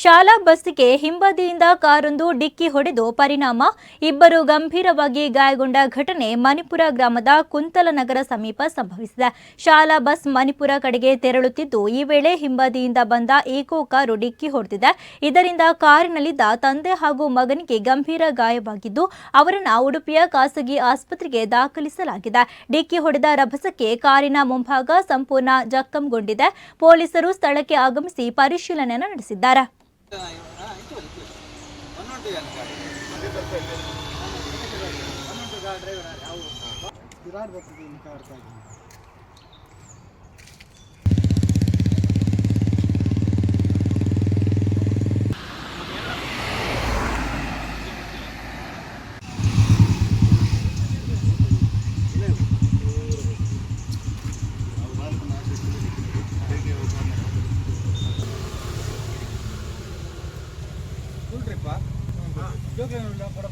ಶಾಲಾ ಬಸ್ಗೆ ಹಿಂಬದಿಯಿಂದ ಕಾರೊಂದು ಡಿಕ್ಕಿ ಹೊಡೆದು ಪರಿಣಾಮ, ಇಬ್ಬರು ಗಂಭೀರವಾಗಿ ಗಾಯಗೊಂಡ ಘಟನೆ ಮಣಿಪುರ ಗ್ರಾಮದ ಕುಂತಲನಗರ ಸಮೀಪ ಸಂಭವಿಸಿದೆ. ಶಾಲಾ ಬಸ್ ಮಣಿಪುರ ಕಡೆಗೆ ತೆರಳುತ್ತಿದ್ದು, ಈ ವೇಳೆ ಹಿಂಬದಿಯಿಂದ ಬಂದ ಏಕೋ ಕಾರು ಡಿಕ್ಕಿ ಹೊಡೆದಿದೆ. ಇದರಿಂದ ಕಾರಿನಲ್ಲಿದ್ದ ತಂದೆ ಹಾಗೂ ಮಗನಿಗೆ ಗಂಭೀರ ಗಾಯವಾಗಿದ್ದು, ಅವರನ್ನು ಉಡುಪಿಯ ಖಾಸಗಿ ಆಸ್ಪತ್ರೆಗೆ ದಾಖಲಿಸಲಾಗಿದೆ. ಡಿಕ್ಕಿ ಹೊಡೆದ ರಭಸಕ್ಕೆ ಕಾರಿನ ಮುಂಭಾಗ ಸಂಪೂರ್ಣ ಜಖಂಗೊಂಡಿದೆ ಪೊಲೀಸರು ಸ್ಥಳಕ್ಕೆ ಆಗಮಿಸಿ ಪರಿಶೀಲನೆ ನಡೆಸಿದ್ದಾರೆ. ವಿರಾಟ್ ಬರ್ತದೆ ಇನ್ನು ಕಾರ್ ஸ்கூல் ட்ரிப்பா ஜோக்கில் கூட